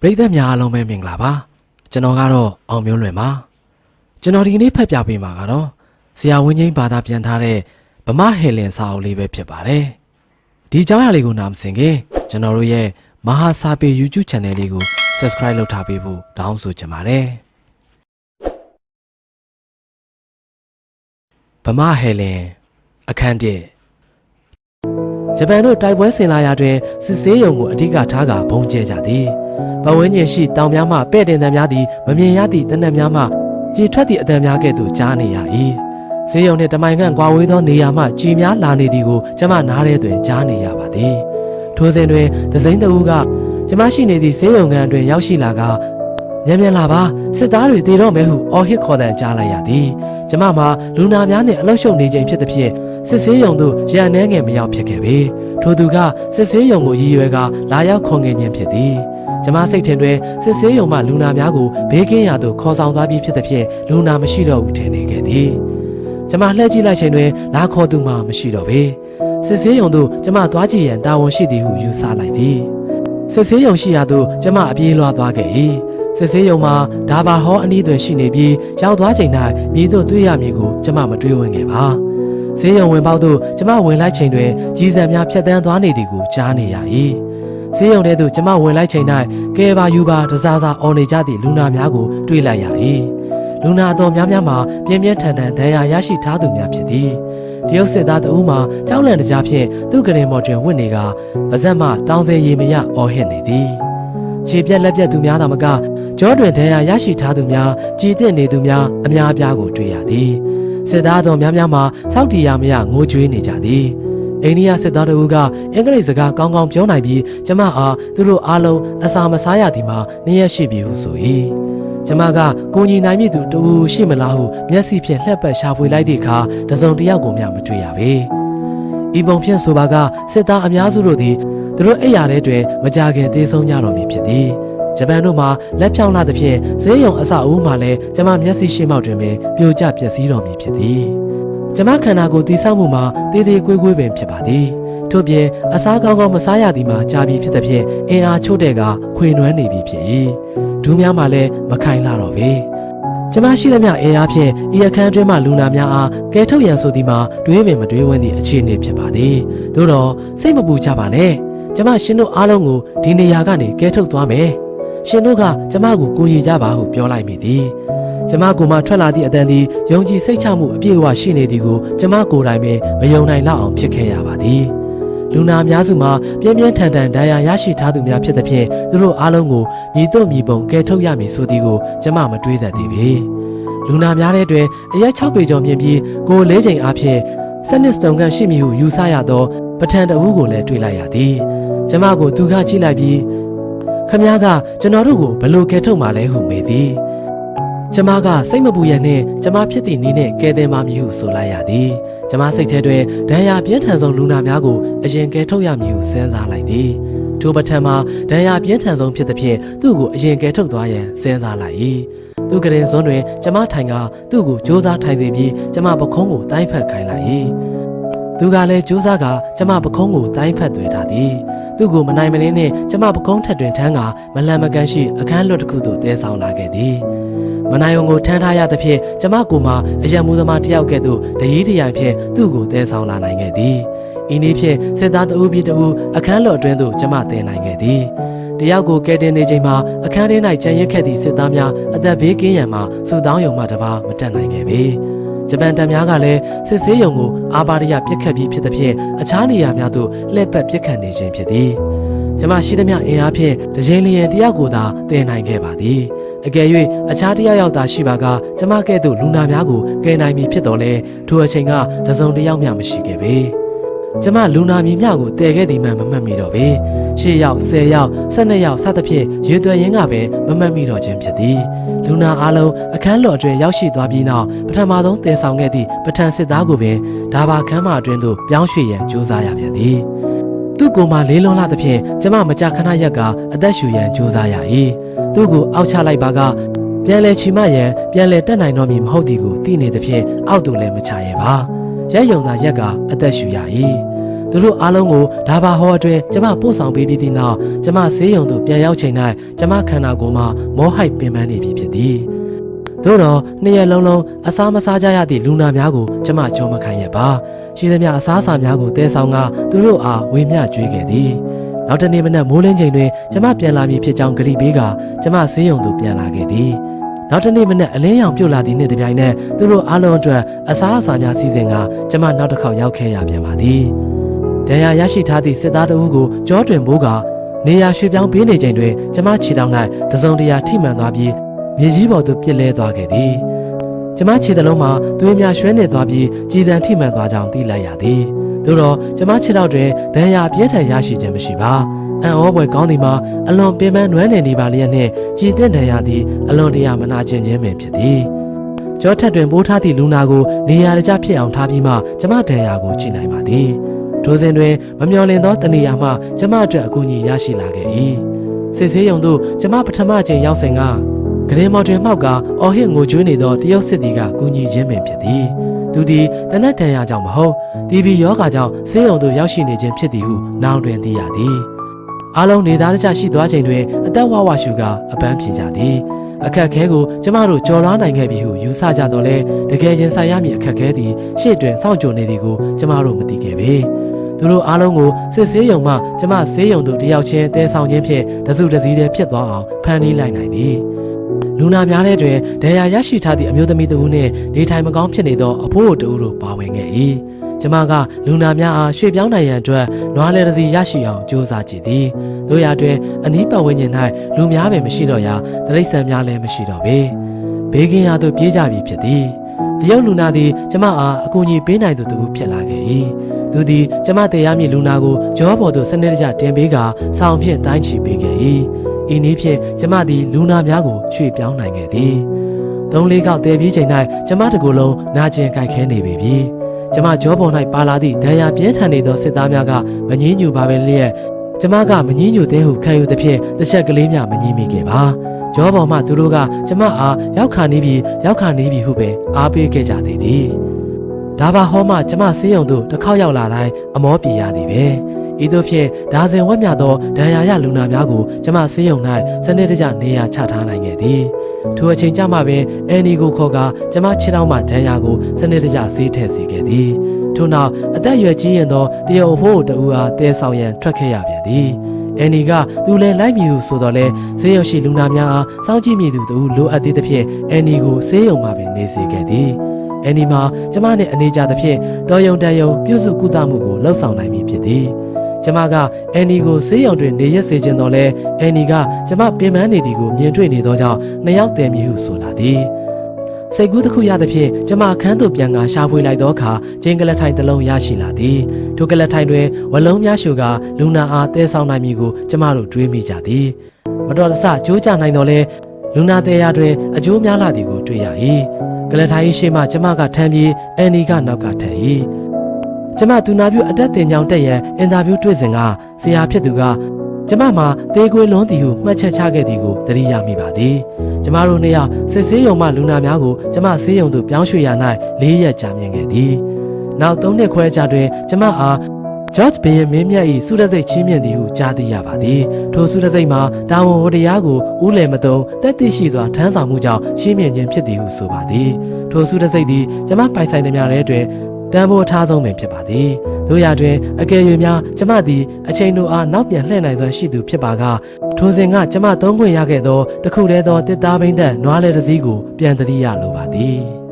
ပရိသတ်များအားလုံးပဲမင်္ဂလာပါကျွန်တော်ကတော့အောင်မျိုးလွင်ပါကျွန်တော်ဒီကနေ့ဖတ်ပြပေးမှာကတော့ဆရာဝင်းချင်းဘာသာပြန်ထားတဲ့ဗမဟေလင်စာအုပ်လေးပဲဖြစ်ပါတယ်ဒီအကြောင်းအရာလေးကိုနားမစင်ခင်ကျွန်တော်တို့ရဲ့မဟာစာပေ YouTube Channel လေးကို Subscribe လုပ်ထားပေးဖို့တောင်းဆိုချင်ပါတယ်ဗမဟေလင်အခန်းတစ်ဂျပန်တို့တိုက်ပွဲဆင်လာရာတွင်စစ်ဆေးရုံကိုအဓိကထားကဘုံကျဲကြသည်။ ပဝင်းကျင်ရှိတောင်များမှပဲ့တင်သံများသည်မမြင်ရသည့်တနက်များမှကြည်ထွက်သည့်အတံများကဲ့သို့ကြားနေရ၏။ဈေးရုံနှင့်တမိုင်ခန့်ကွာဝေးသောနေရာမှကြည်များလာနေသည်ကိုကျမနားထဲတွင်ကြားနေရပါသည်။ထိုစဉ်တွင်သစိမ့်တအူးကကျမရှိနေသည့်ဈေးရုံကန်တွင်ရောက်ရှိလာကမြန်မြန်လာပါစစ်သားတွေတည်တော့မယ်ဟုအော်ဟစ်ခေါ်တန်ကြားလိုက်ရသည်။ကျမမှာလူနာများနှင့်အလုရှုပ်နေခြင်းဖြစ်သဖြင့်စစ်ဆေးရုံသို့ရန်နှဲငယ်မရောက်ဖြစ်ခဲ့ပေထိုသူကစစ်ဆေးရုံကိုရည်ရွယ်ကလာရောက်ခေါ်ငင်ခြင်းဖြစ်သည် ကျမစိတ်ထင်တွင်စစ်ဆေးရုံမှလူနာများကိုဘေးကင်းရာသို့ခေါ်ဆောင်သွားပြီးဖြစ်သဖြင့်လူနာမရှိတော့ဘူးထင်နေခဲ့သည်ကျမလှည့်ကြည့်လိုက်ချိန်တွင်လာခေါ်သူမှမရှိတော့ပေစစ်ဆေးရုံသို့ကျမသွားကြည့်ရန်တာဝန်ရှိသည်ဟုယူဆလိုက်သည်စစ်ဆေးရုံရှိရာသို့ကျမအပြေးလွှားသွားခဲ့၏စစ်ဆေးရုံမှာဒါဘာဟောအနီးတွင်ရှိနေပြီးရောက်သွားချိန်၌မြည်သို့တွေ့ရမည်ကိုကျမမတွေးဝင်ခဲ့ပါဈေးရုံဝင်ပေါက်သို့ကျမဝင်လိုက်ချိန်တွင်ကြီးစံများဖြတ်တန်းသွားနေသည်ကိုကြားနေရ၏ ဈေးရုံထဲသို့ကျမဝင်လိုက်ချိန်၌ကဲပါယူပါတစားစားအော်နေကြသည့်လူနာများကိုတွေ့လိုက်ရ၏လူနာအတော်များများမှာပြင်းပြင်းထန်ထန်ဒဏ်ရာရရှိထားသူများဖြစ်သည်တရုတ်စစ်သားတအူးမှာကြောက်လန့်တကြားဖြင့်သူ့ကရင်မော်တွင်ဝင့်နေကပါဇက်မှတောင်းစင်ရီမရအော်ဟစ်နေသည်ခြေပြက်လက်ပြက်သူများသာမကကြောတွင်ဒဏ်ရာရရှိထားသူများကြည်တင့်နေသူများအများအပြားကိုတွေ့ရသည်စစ်သားတော်များများမှာစောက်တီရမရငိုကြွေးနေကြသည် အိန္ဒိယစစ်သားတို့ကအင်္ဂလိပ်စကားကောင်းကောင်းပြောနိုင်ပြီးကျမအားသူတို့အားလုံးအစာမစားရသည်မှာနေရရှိပြီဟုဆို၏ကျမကကိုညီနိုင်မိသူတူရှိမလားဟုမျက်စိဖြင့်လှက်ပတ်ရှာဖွေလိုက်သည့်အခါတစုံတစ်ယောက်ကိုမျှမတွေ့ရပေဤပုံဖြင့်ဆိုပါကစစ်သားအများစုတို့သည်သူတို့အိယာထဲတွင်မကြခင်သေးဆုံးကြတော်မူဖြစ်သည်ဂျပန်တို့မှာလက်ဖြောင်းလာသဖြင့်ဈေးရုံအစအဦးမှာလည်းကျမမျက်စိရှိမှောက်တွင်ပင်ပြိုကျပျက်စီးတော်မူဖြစ်သည် ကျမခန္ဓာကိုယ်တည်ဆောက်မှုမှာတေးသေးကွေးကွေးပင်ဖြစ်ပါသည်ထို့ပြင်အစားကောင်းကောင်းမစားရသည်မှာကြာပြီဖြစ်သဖြင့်အင်အားချို့တဲ့ကခွေနွမ်းနေပြီဖြစ်၏ဒူးများမှလည်းမခိုင်လာတော့ပေကျမရှိသမျှအင်အားဖြင့်ဤအခန်းတွင်းမှလူနာများအားကဲထုတ်ရန်ဆိုသည်မှာတွေးပင်မတွေးဝန်းသည့်အခြေအနေဖြစ်ပါသည်သို့တော့စိတ်မပူကြပါနဲ့ကျမရှင်တို့အားလုံးကိုဒီနေရာကနေကဲထုတ်သွားမယ်ရှင်တို့ကကျမကိုကူညီကြပါဟုပြောလိုက်မိသည် ကျမကိုမှထွက်လာသည့်အတန်သည်ယုံကြည်စိတ်ချမှုအပြည့်အဝရှိနေသည်ကိုကျမကိုယ်တိုင်ပင်မယုံနိုင်လောက်အောင်ဖြစ်ခဲ့ရပါသည်လူနာအများစုမှာပြင်းပြင်းထန်ထန်ဒဏ်ရာရရှိထားသူများဖြစ်သဖြင့်သူတို့အားလုံးကိုမြည်တို့မြည်ပုံကဲထုတ်ရမည်ဆိုသည်ကိုကျမမတွေးတတ်သေးပေလူနာများတဲ့တွင်အရက်6ပေကျော်မြင့်ပြီးကိုယ်လေးချိန်အားဖြင့်စနစ်စတုံကရှိမည်ဟုယူဆရသောပထံတအူးကိုလည်းတွေ့လိုက်ရသည်ကျမကိုသူကကြည့်လိုက်ပြီးခမည်းကကျွန်တော်တို့ကိုဘလို့ကဲထုတ်မှလဲဟုမေးသည် ကျမကစိတ်မပူရန်နဲ့ကျမဖြစ်သည့်နည်းနဲ့ကဲတယ်မှမည်ဟုဆိုလိုက်ရသည်။ကျမစိတ်ထဲတွင်ဒဏ်ရာပြင်းထန်ဆုံးလူနာများကိုအရင်ကဲထုတ်ရမည်ဟုစဉ်းစားလိုက်သည်။ထိုပထမမှာဒဏ်ရာပြင်းထန်ဆုံးဖြစ်သဖြင့်သူ့ကိုအရင်ကဲထုတ်သွားရန်စဉ်းစားလိုက်၏။သူကရင်စွန်းတွင်ကျမထိုင်ကသူ့ကိုကြိုးစားထိုင်စေပြီးကျမပခုံးကိုတိုင်းဖက်ခိုင်းလိုက်၏။သူကလည်းကြိုးစားကကျမပခုံးကိုတိုင်းဖက်တွေ့ထားသည်။သူ့ကိုမနိုင်မနှင်းနဲ့ကျမပကုံးထက်တွင်ထန်းကမလန်မကန်ရှိအခန်းလွတ်တစ်ခုသို့တဲဆောင်လာခဲ့သည်။ မနိုင်ုံကိုထမ်းထားရသဖြင့်ကျမကိုမှအယံမူသမားတယောက်ကဲ့သို့တရီးတရိုင်ဖြင့်သူ့ကိုတဲဆောင်လာနိုင်ခဲ့သည်ဤနည်းဖြင့်စစ်သားတအူးပြီးတအူးအခန်းလွတ်အတွင်းသို့ကျမတဲနိုင်ခဲ့သည်တယောက်ကိုကဲတင်နေချိန်မှာအခန်းထဲ၌ကြံရက်ခဲ့သည့်စစ်သားများအသက်ဘေးကင်းရန်မှစူတောင်းယုံမှတပါမတက်နိုင်ခဲ့ပေဂျပန်တပ်များကလည်းစစ်ဆေးရုံကိုအာဘာဒရပြစ်ခတ်ပြီးဖြစ်သဖြင့်အခြားနေရာများသို့လှည့်ပတ်ပြစ်ခတ်နေခြင်းဖြစ်သည်။ကျမရှိသမျှအင်အားဖြင့်တကြိမ်လျင်တယောက်ကိုသာတင်နိုင်ခဲ့ပါသည်။ အကယ်၍အခြားတယောက်ယောက်သာရှိပါကကျမကဲ့သို့လူနာများကိုကယ်နိုင်ပြီဖြစ်တော်လဲထိုအချိန်ကတစုံတစ်ယောက်မျှမရှိခဲ့ပေ။ကျမလူနာမည်မျှကိုတည်ခဲ့သည်မှမမှတ်မိတော့ပေ။ရှစ်ယောက်၊ဆယ်ယောက်၊ဆယ်နှစ်ယောက်စသဖြင့်ရေသွဲရင်းကပင်မမှတ်မိတော့ခြင်းဖြစ်သည်။လူနာအားလုံးအခန်းလော်အတွင်းရောက်ရှိသွားပြီးနောက်ပထမဆုံးတည်ဆောင်ခဲ့သည့်ပထန်စစ်သားကိုပင်ဒါဘာခန်းမအတွင်းသို့ပြောင်းရွှေ့ရန်ကြိုးစားရပြန်သည်။သူ့ကိုယ်မှလေးလွန်လာသဖြင့်ကျမမကြာခဏရက်ကအသက်ရှူရန်ကြိုးစားရ၏။ သူ့ကိုအောက်ချလိုက်ပါကပြန်လဲချီမရန်ပြန်လဲတက်နိုင်တော့မည်မဟုတ်သည်ကိုသိနေသဖြင့်အောက်သို့လည်းမချရဲပါ။ရက်ယုံသာရက်ကအသက်ရှူရ၏။သူသူတို့အားလုံးကိုဒါဘာဟောအတွင်းကျမပို့ဆောင်ပေးပြီးသည့်နောက်ကျမဆေးရုံသို့ပြန်ရောက်ချိန်၌ကျမခန္ဓာကိုယ်မှာမောဟိုက်ပင်ပန်းနေပြီဖြစ်သည်သို့တော့နှစ်ရက်လုံးလုံးအစားမစားကြရသည့်လူနာများကိုကျမကြောမခံရပါရှိသမျှအစားအစာများကိုတဲဆောင်ကသူတို့အားဝေမျှကျွေးခဲ့သည် နောက်တနေ့မနက်မိုးလင်းချိန်တွင်ကျမပြန်လာမည်ဖြစ်ကြောင်းကြိပေးကကျမဆေးရုံသို့ပြန်လာခဲ့သည်နောက်တနေ့မနက်အလင်းရောင်ပြုတ်လာသည့်နေ့တစ်ပြိုင်နက်သူတို့အားလုံးအတွက်အစားအစာများစီစဉ်ကကျမနောက်တစ်ခေါက်ရောက်ခဲ့ရပြန်ပါသည်ဒဏ်ရာရရှိထားသည့်စစ်သားတအုပ်ကိုကြောတွင်ဘိုးကနေရာရွှေ့ပြောင်းပေးနေချိန်တွင်ကျမခြေထောက်၌တစုံတရာထိမှန်သွားပြီးမြေကြီးပေါ်သို့ပြစ်လဲသွားခဲ့သည်ကျမခြေသလုံးမှာသွေးများရွှဲနေသွားပြီးကြည်စံထိမှန်သွားကြောင်းသိလိုက်ရသည် သို့တော့ကျမခြေထောက်တွင်ဒဏ်ရာအပြင်းထန်ရရှိခြင်းမရှိပါအံ့ဩဖွယ်ကောင်းသည်မှာအလွန်ပင်ပန်းနွမ်းနယ်နေပါလျက်နှင့်ကြည်တဲ့ဒဏ်ရာသည်အလွန်တရာမနာကျင်ခြင်းပင်ဖြစ်သည်ကြောထက်တွင်ပိုးထားသည့်လူနာကိုနေရာတကျဖြစ်အောင်ထားပြီးမှကျမဒဏ်ရာကိုကြည့်နိုင်ပါသည်ထိုစဉ်တွင်မမျော်လင့်သောတနေရာမှကျမအတွက်အကူအညီရရှိလာခဲ့၏စစ်ဆေးရုံသို့ကျမပထမအကြိမ်ရောက်စဉ်ကဂရင်မော်တွင်မှောက်ကအော်ဟစ်ငိုကြွေးနေသောတရုတ်စစ်သည်ကကူညီခြင်းပင်ဖြစ်သည် သူသည်တနက်တန်ရာကြောင့်မဟုတ်တီဗီယောဂါကြောင့်ဆေးရုံသို့ရောက်ရှိနေခြင်းဖြစ်သည်ဟုနောင်တွင်သိရသည်အားလုံးနေသားတကျရှိသွားချိန်တွင်အသက်ဝဝရှုကာအပန်းဖြေကြသည်အခက်ခဲကိုကျမတို့ကြော်လွားနိုင်ခဲ့ပြီဟုယူဆကြတော့လဲတကယ်ရင်ဆိုင်ရမည့်အခက်ခဲသည်ရှေ့တွင်စောင့်ကြိုနေသည်ကိုကျမတို့မသိခဲ့ပေသူတို့အားလုံးကိုစစ်ဆေးရုံမှကျမဆေးရုံသို့တယောက်ချင်းတဲဆောင်ခြင်းဖြင့်တစုတစည်းတည်းဖြစ်သွားအောင်ဖန်တီးလိုက်နိုင်သည် လူနာများတဲ့တွင်ဒဏ်ရာရရှိထားသည့်အမျိုးသမီးတစ်ဦးနှင့်နေထိုင်မကောင်းဖြစ်နေသောအဖိုးတို့တို့ပါဝင်ခဲ့၏ကျမကလူနာများအားရွှေ့ပြောင်းနိုင်ရန်အတွက်နွားလဲတစ်စီရရှိအောင်ကြိုးစားကြည့်သည်တို့ရတွင်အနီးပတ်ဝန်းကျင်၌လူများပင်မရှိတော့ရာတရိษံများလည်းမရှိတော့ပေဘေးကင်းရာသို့ပြေးကြပြီဖြစ်သည်တရုတ်လူနာသည်ကျမအားအကူအညီပေးနိုင်သူတူဖြစ်လာခဲ့၏သူသည်ကျမတရားမည့်လူနာကိုကြောပေါ်သို့စနစ်တကျတင်ပေးကာဆောင်းဖြင့်တိုင်းချီပေးခဲ့၏ ဤနည်းဖြင့်ကျမသည်လူနာများကိုရွှေ့ပြောင်းနိုင်ခဲ့သည်သုံးလေးခေါက်တည်ပြီးချိန်၌ကျမတကူလုံးနာကျင်ကြိုက်ခဲနေပေပြီကျမကြောပေါ်၌ပါလာသည့်ဒဏ်ရာပြင်းထန်နေသောစစ်သားများကမငင်းညူပါပဲလျက်ကျမကမငင်းညူသေးဟုခံယူသဖြင့်တစ်ချက်ကလေးမျှမငင်းမိခဲ့ပါကြောပေါ်မှသူတို့ကကျမအားရောက်ခါနေပြီရောက်ခါနေပြီဟုပဲအားပေးခဲ့ကြသေးသည်ဒါပါဟောမှကျမဆေးရုံသို့တစ်ခေါက်ရောက်လာတိုင်းအမောပြေရသည်ပဲ ဤသို့ဖြင့်ဒါဇင်ဝက်မြသောဒဏ်ရာရလူနာများကိုကျမဆေးရုံ၌စနစ်တကျနေရာချထားနိုင်ခဲ့သည်ထိုအချိန်ကျမှပင်အန်နီကိုခေါ်ကာကျမခြေထောက်မှဒဏ်ရာကိုစနစ်တကျဆေးထည့်စေခဲ့သည်ထို့နောက်အသက်အရွယ်ကြီးရင်သောတရုတ်အဖိုးတူအားတဲဆောင်ရန်ထွက်ခဲ့ရပြန်သည်အန်နီကသူလည်းလိုက်မည်ဟုဆိုတော့လဲဈေးရောက်ရှိလူနာများအားစောင့်ကြည့်မိသူတူလိုအပ်သေးသဖြင့်အန်နီကိုဆေးရုံမှာပင်နေစေခဲ့သည်အန်နီမှာကျမနှင့်အနေကြသဖြင့်တော်ယုံတန်ယုံပြုစုကုသမှုကိုလှုပ်ဆောင်နိုင်မည်ဖြစ်သည် ကျမကအန်နီကိုဆေးရုံတွင်နေရစေခြင်းတော်လဲအန်နီကကျမပင်ပန်းနေသည်ကိုမြင်တွေ့နေသောကြောင့်နှစ်ယောက်တည်မည်ဟုဆိုလာသည်စိတ်ကူးတစ်ခုရသဖြင့်ကျမအခန်းသို့ပြန်ကာရှာဖွေလိုက်သောအခါကျင်းကလထိုင်တစ်လုံးရရှိလာသည်ထိုကလထိုင်တွင်ဝလုံးများရှုကာလူနာအားတဲဆောင်နိုင်မည်ကိုကျမတို့တွေးမိကြသည်မတော်တဆကြိုးကြနိုင်တော်လဲလူနာတဲရတွင်အကျိုးများလာသည်ကိုတွေ့ရ၏ကလထိုင်ရှိမှကျမကထမ်းပြီးအန်နီကနောက်ကထမ်း၏ ကျမသူနာပြုအတက်တင်ကြောင်တက်ရန်အင်တာဗျူးတွေ့စဉ်ကဆရာဖြစ်သူကကျမမှာတေးကွေးလွန်းသည်ဟုမှတ်ချက်ချခဲ့သည်ကိုသတိရမိပါသည်ကျမတို့နှစ်ယောက်စစ်ဆေးရုံမှလူနာများကိုကျမဆေးရုံသို့ပြောင်းရွှေ့ရ၌၄ရက်ကြာမြင့်ခဲ့သည်နောက်၃နှစ်ခွဲကြာတွင်ကျမအား George ဘရင်မင်းမြတ်၏စုရစိတ်ချင်းမြင့်သည်ဟုကြားသိရပါသည်ထိုစုရစိတ်မှာတာဝန်ဝတရားကိုဥလယ်မတုံတက်သိရှိစွာထမ်းဆောင်မှုကြောင့်ချင်းမြင့်ခြင်းဖြစ်သည်ဟုဆိုပါသည်ထိုစုရစိတ်သည်ကျမပိုင်ဆိုင်သမျှတဲ့တွင် တန်ဖိုးအထားဆုံးပင်ဖြစ်ပါသည်တို့ရတွင်အကယ်၍များကျမသည်အချိန်တို့အားနောက်ပြန်လှည့်နိုင်စွမ်းရှိသူဖြစ်ပါကထိုစဉ်ကကျမသုံးခွင့်ရခဲ့သောတခုတည်းသောတစ်သားဘိန်းသက်နွားလေတစ်စည်းကိုပြန်တတိရလိုပါသည်